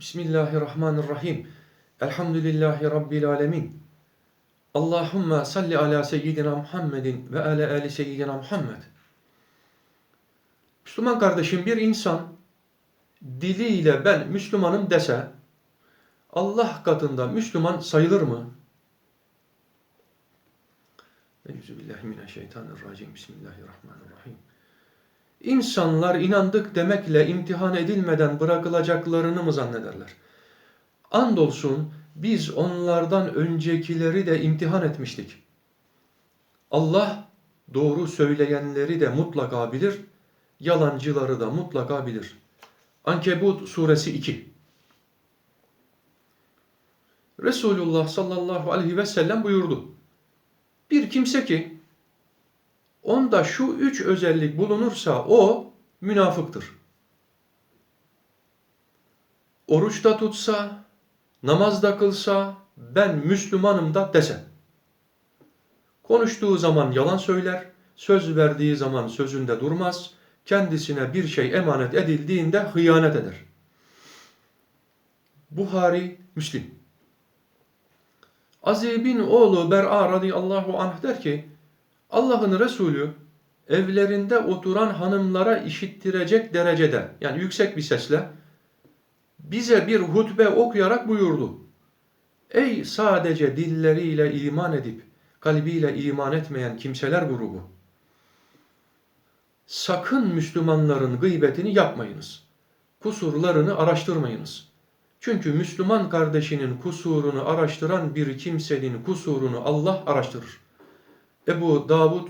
Bismillahirrahmanirrahim. Elhamdülillahi Rabbil alemin. Allahümme salli ala seyyidina Muhammedin ve ala ali seyyidina Muhammed. Müslüman kardeşim bir insan diliyle ben Müslümanım dese Allah katında Müslüman sayılır mı? Euzubillahimineşşeytanirracim. Bismillahirrahmanirrahim. İnsanlar inandık demekle imtihan edilmeden bırakılacaklarını mı zannederler? Andolsun biz onlardan öncekileri de imtihan etmiştik. Allah doğru söyleyenleri de mutlaka bilir, yalancıları da mutlaka bilir. Ankebut suresi 2 Resulullah sallallahu aleyhi ve sellem buyurdu. Bir kimse ki onda şu üç özellik bulunursa o münafıktır. Oruçta tutsa, namazda kılsa, ben Müslümanım da dese. Konuştuğu zaman yalan söyler, söz verdiği zaman sözünde durmaz, kendisine bir şey emanet edildiğinde hıyanet eder. Buhari, Müslim. Azib'in oğlu Ber'a radıyallahu anh der ki, Allah'ın Resulü evlerinde oturan hanımlara işittirecek derecede, yani yüksek bir sesle, bize bir hutbe okuyarak buyurdu. Ey sadece dilleriyle iman edip, kalbiyle iman etmeyen kimseler grubu! Sakın Müslümanların gıybetini yapmayınız. Kusurlarını araştırmayınız. Çünkü Müslüman kardeşinin kusurunu araştıran bir kimsenin kusurunu Allah araştırır. Ebu Davud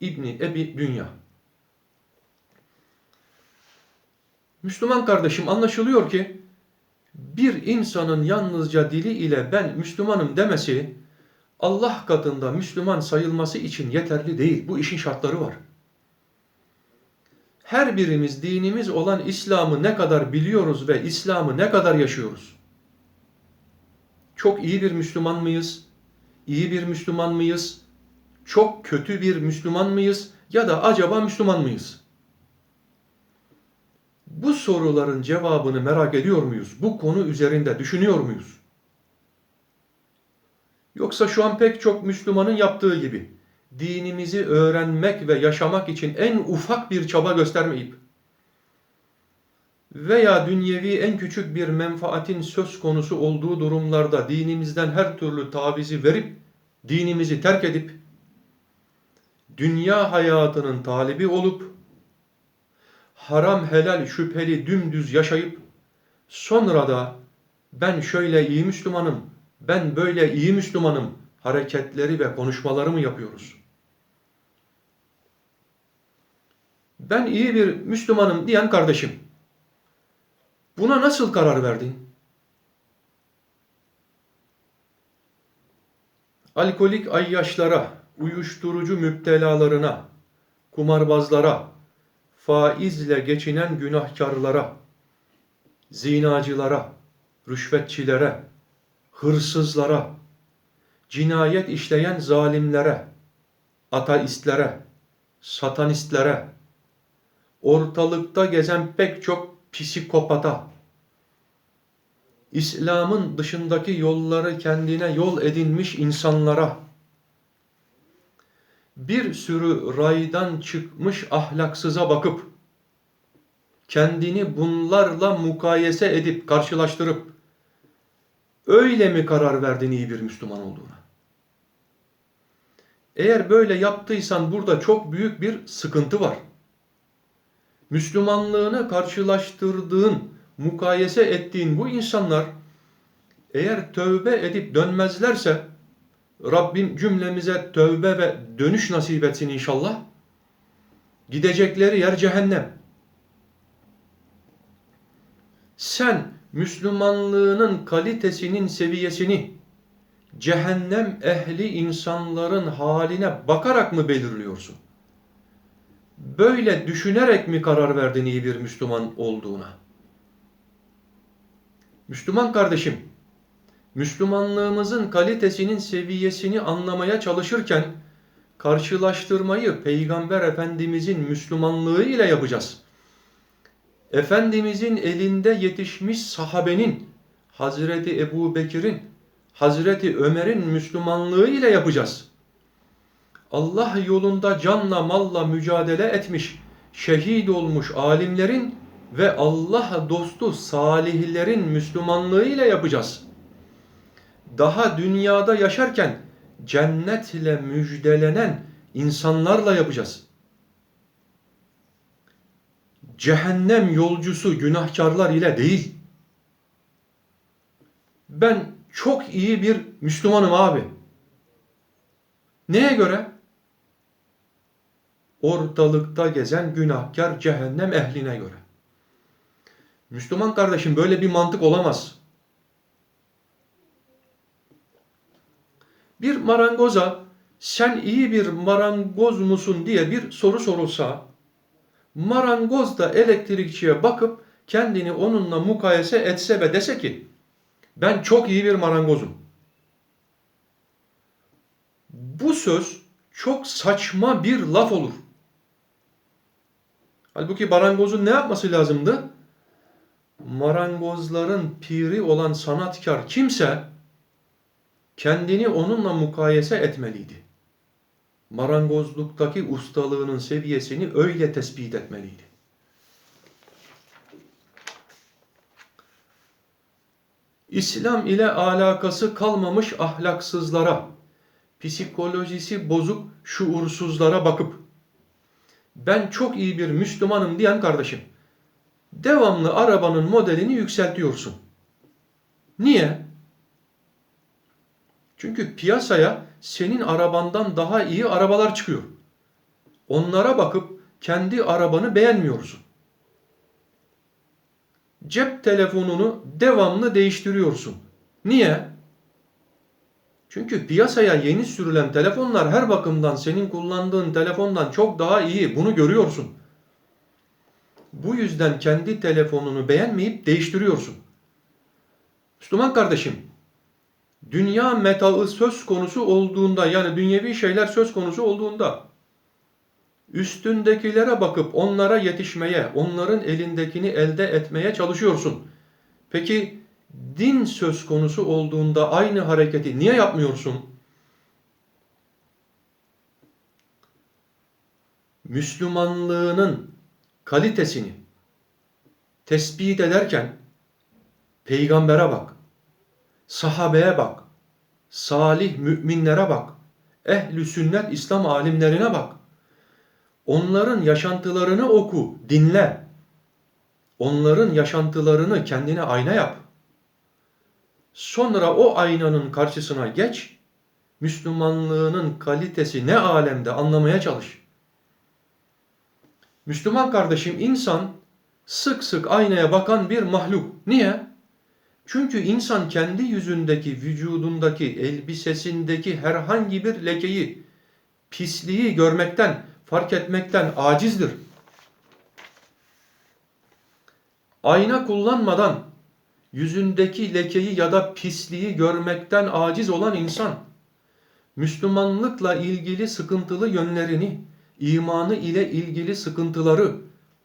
İbni Ebi Dünya. Müslüman kardeşim anlaşılıyor ki bir insanın yalnızca dili ile ben Müslümanım demesi Allah katında Müslüman sayılması için yeterli değil. Bu işin şartları var. Her birimiz dinimiz olan İslam'ı ne kadar biliyoruz ve İslam'ı ne kadar yaşıyoruz? Çok iyi bir Müslüman mıyız? İyi bir Müslüman mıyız? Çok kötü bir Müslüman mıyız? Ya da acaba Müslüman mıyız? Bu soruların cevabını merak ediyor muyuz? Bu konu üzerinde düşünüyor muyuz? Yoksa şu an pek çok Müslümanın yaptığı gibi dinimizi öğrenmek ve yaşamak için en ufak bir çaba göstermeyip veya dünyevi en küçük bir menfaatin söz konusu olduğu durumlarda dinimizden her türlü tavizi verip dinimizi terk edip dünya hayatının talibi olup haram helal şüpheli dümdüz yaşayıp sonra da ben şöyle iyi Müslümanım, ben böyle iyi Müslümanım hareketleri ve konuşmaları mı yapıyoruz? Ben iyi bir Müslümanım diyen kardeşim. Buna nasıl karar verdin? Alkolik ayyaşlara, uyuşturucu müptelalarına, kumarbazlara, faizle geçinen günahkarlara, zinacılara, rüşvetçilere, hırsızlara, cinayet işleyen zalimlere, ateistlere, satanistlere, ortalıkta gezen pek çok psikopata, İslam'ın dışındaki yolları kendine yol edinmiş insanlara, bir sürü raydan çıkmış ahlaksıza bakıp, kendini bunlarla mukayese edip, karşılaştırıp, öyle mi karar verdin iyi bir Müslüman olduğuna? Eğer böyle yaptıysan burada çok büyük bir sıkıntı var. Müslümanlığını karşılaştırdığın, mukayese ettiğin bu insanlar eğer tövbe edip dönmezlerse Rabbim cümlemize tövbe ve dönüş nasip etsin inşallah. Gidecekleri yer cehennem. Sen Müslümanlığının kalitesinin seviyesini cehennem ehli insanların haline bakarak mı belirliyorsun? Böyle düşünerek mi karar verdin iyi bir Müslüman olduğuna? Müslüman kardeşim, Müslümanlığımızın kalitesinin seviyesini anlamaya çalışırken karşılaştırmayı Peygamber Efendimizin Müslümanlığı ile yapacağız. Efendimizin elinde yetişmiş sahabenin, Hazreti Ebu Bekir'in, Hazreti Ömer'in Müslümanlığı ile yapacağız. Allah yolunda canla malla mücadele etmiş, şehit olmuş alimlerin ve Allah dostu salihlerin Müslümanlığı ile yapacağız. Daha dünyada yaşarken cennetle müjdelenen insanlarla yapacağız. Cehennem yolcusu günahkarlar ile değil. Ben çok iyi bir Müslümanım abi. Neye göre? Ortalıkta gezen günahkar cehennem ehline göre. Müslüman kardeşim böyle bir mantık olamaz. Bir marangoza sen iyi bir marangoz musun diye bir soru sorulsa marangoz da elektrikçiye bakıp kendini onunla mukayese etse ve dese ki ben çok iyi bir marangozum. Bu söz çok saçma bir laf olur. Halbuki marangozun ne yapması lazımdı? Marangozların piri olan sanatkar kimse kendini onunla mukayese etmeliydi. Marangozluktaki ustalığının seviyesini öyle tespit etmeliydi. İslam ile alakası kalmamış ahlaksızlara, psikolojisi bozuk şuursuzlara bakıp ben çok iyi bir Müslümanım diyen kardeşim devamlı arabanın modelini yükseltiyorsun. Niye? Çünkü piyasaya senin arabandan daha iyi arabalar çıkıyor. Onlara bakıp kendi arabanı beğenmiyorsun. Cep telefonunu devamlı değiştiriyorsun. Niye? Çünkü piyasaya yeni sürülen telefonlar her bakımdan senin kullandığın telefondan çok daha iyi. Bunu görüyorsun. Bu yüzden kendi telefonunu beğenmeyip değiştiriyorsun. Müslüman kardeşim, dünya metaı söz konusu olduğunda yani dünyevi şeyler söz konusu olduğunda üstündekilere bakıp onlara yetişmeye, onların elindekini elde etmeye çalışıyorsun. Peki din söz konusu olduğunda aynı hareketi niye yapmıyorsun? Müslümanlığının kalitesini tespit ederken peygambere bak, sahabeye bak, salih müminlere bak, ehli sünnet İslam alimlerine bak. Onların yaşantılarını oku, dinle. Onların yaşantılarını kendine ayna yap. Sonra o aynanın karşısına geç, Müslümanlığının kalitesi ne alemde anlamaya çalış. Müslüman kardeşim insan sık sık aynaya bakan bir mahluk. Niye? Çünkü insan kendi yüzündeki, vücudundaki, elbisesindeki herhangi bir lekeyi, pisliği görmekten, fark etmekten acizdir. Ayna kullanmadan yüzündeki lekeyi ya da pisliği görmekten aciz olan insan, Müslümanlıkla ilgili sıkıntılı yönlerini, imanı ile ilgili sıkıntıları,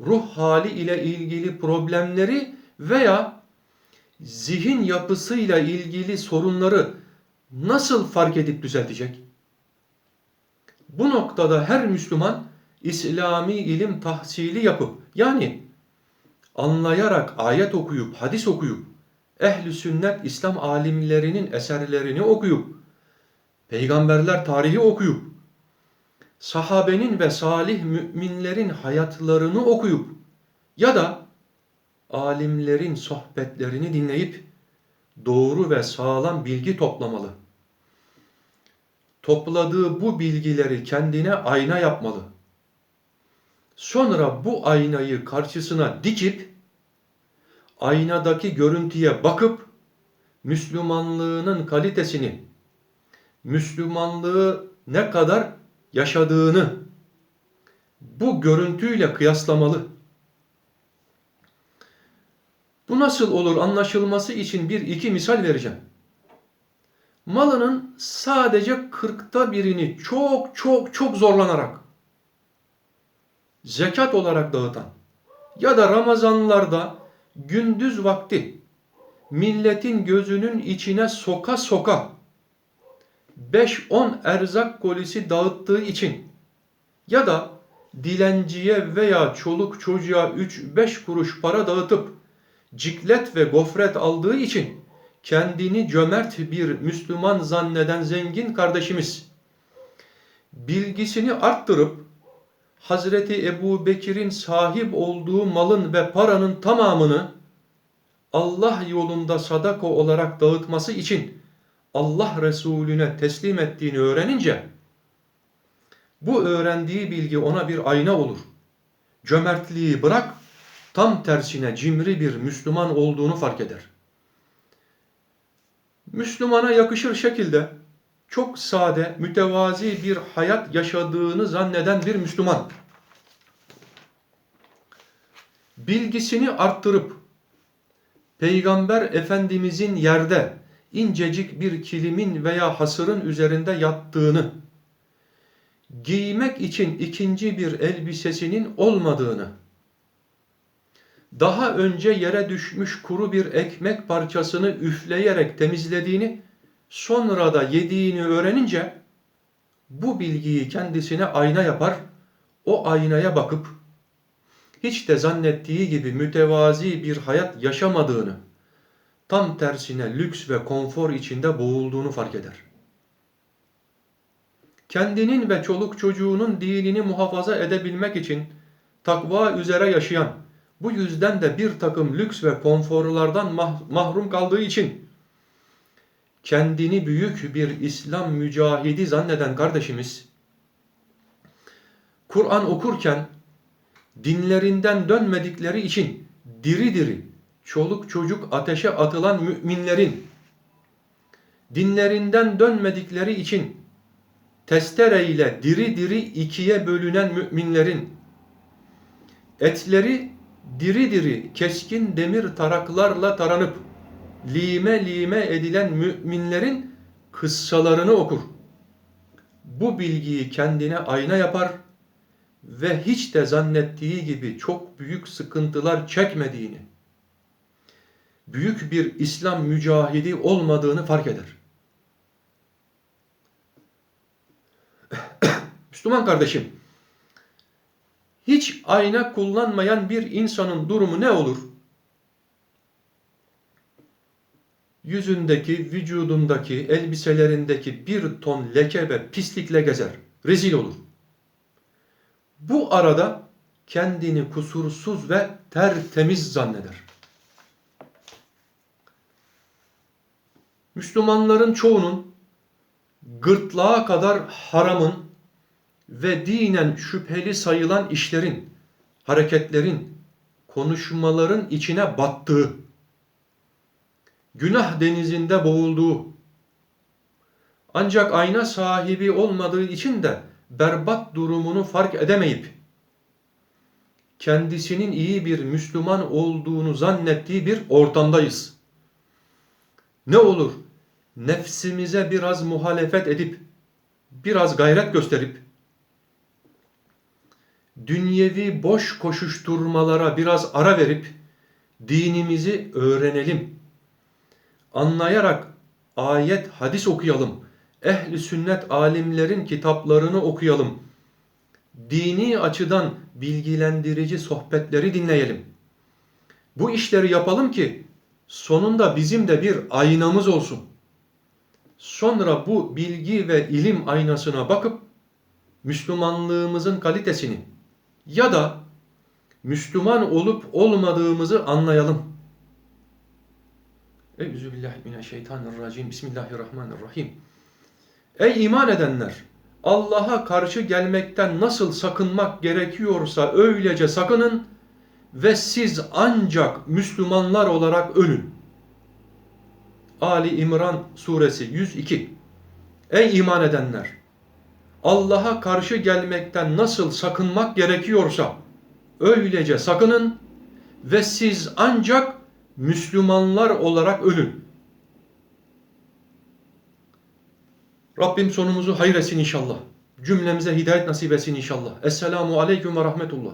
ruh hali ile ilgili problemleri veya zihin yapısıyla ilgili sorunları nasıl fark edip düzeltecek? Bu noktada her Müslüman İslami ilim tahsili yapıp yani anlayarak ayet okuyup hadis okuyup ehli sünnet İslam alimlerinin eserlerini okuyup peygamberler tarihi okuyup sahabenin ve salih müminlerin hayatlarını okuyup ya da alimlerin sohbetlerini dinleyip doğru ve sağlam bilgi toplamalı. Topladığı bu bilgileri kendine ayna yapmalı. Sonra bu aynayı karşısına dikip aynadaki görüntüye bakıp Müslümanlığının kalitesini, Müslümanlığı ne kadar yaşadığını bu görüntüyle kıyaslamalı. Bu nasıl olur anlaşılması için bir iki misal vereceğim. Malının sadece kırkta birini çok çok çok zorlanarak zekat olarak dağıtan, ya da Ramazanlarda gündüz vakti milletin gözünün içine soka soka 5-10 erzak kolisi dağıttığı için ya da dilenciye veya çoluk çocuğa 3-5 kuruş para dağıtıp ciklet ve gofret aldığı için kendini cömert bir Müslüman zanneden zengin kardeşimiz bilgisini arttırıp Hazreti Ebu Bekir'in sahip olduğu malın ve paranın tamamını Allah yolunda sadaka olarak dağıtması için Allah Resulüne teslim ettiğini öğrenince bu öğrendiği bilgi ona bir ayna olur. Cömertliği bırak, tam tersine cimri bir Müslüman olduğunu fark eder. Müslümana yakışır şekilde çok sade, mütevazi bir hayat yaşadığını zanneden bir Müslüman bilgisini arttırıp Peygamber Efendimizin yerde incecik bir kilimin veya hasırın üzerinde yattığını, giymek için ikinci bir elbisesinin olmadığını, daha önce yere düşmüş kuru bir ekmek parçasını üfleyerek temizlediğini, sonra da yediğini öğrenince bu bilgiyi kendisine ayna yapar, o aynaya bakıp hiç de zannettiği gibi mütevazi bir hayat yaşamadığını, tam tersine lüks ve konfor içinde boğulduğunu fark eder. Kendinin ve çoluk çocuğunun dinini muhafaza edebilmek için takva üzere yaşayan, bu yüzden de bir takım lüks ve konforlardan mahrum kaldığı için kendini büyük bir İslam mücahidi zanneden kardeşimiz, Kur'an okurken dinlerinden dönmedikleri için diri diri çoluk çocuk ateşe atılan müminlerin dinlerinden dönmedikleri için testereyle diri diri ikiye bölünen müminlerin etleri diri diri keskin demir taraklarla taranıp lime lime edilen müminlerin kıssalarını okur. Bu bilgiyi kendine ayna yapar ve hiç de zannettiği gibi çok büyük sıkıntılar çekmediğini, büyük bir İslam mücahidi olmadığını fark eder. Müslüman kardeşim, hiç ayna kullanmayan bir insanın durumu ne olur? Yüzündeki, vücudundaki, elbiselerindeki bir ton leke ve pislikle gezer. Rezil olur. Bu arada kendini kusursuz ve tertemiz zanneder. Müslümanların çoğunun gırtlağa kadar haramın ve dinen şüpheli sayılan işlerin, hareketlerin, konuşmaların içine battığı, günah denizinde boğulduğu, ancak ayna sahibi olmadığı için de berbat durumunu fark edemeyip kendisinin iyi bir Müslüman olduğunu zannettiği bir ortamdayız. Ne olur nefsimize biraz muhalefet edip biraz gayret gösterip dünyevi boş koşuşturmalara biraz ara verip dinimizi öğrenelim. Anlayarak ayet, hadis okuyalım ehli sünnet alimlerin kitaplarını okuyalım. Dini açıdan bilgilendirici sohbetleri dinleyelim. Bu işleri yapalım ki sonunda bizim de bir aynamız olsun. Sonra bu bilgi ve ilim aynasına bakıp Müslümanlığımızın kalitesini ya da Müslüman olup olmadığımızı anlayalım. Euzubillahimineşşeytanirracim. Bismillahirrahmanirrahim. Ey iman edenler! Allah'a karşı gelmekten nasıl sakınmak gerekiyorsa öylece sakının ve siz ancak Müslümanlar olarak ölün. Ali İmran suresi 102 Ey iman edenler! Allah'a karşı gelmekten nasıl sakınmak gerekiyorsa öylece sakının ve siz ancak Müslümanlar olarak ölün. Rabbim sonumuzu hayır etsin inşallah. Cümlemize hidayet nasip etsin inşallah. Esselamu aleyküm ve rahmetullah.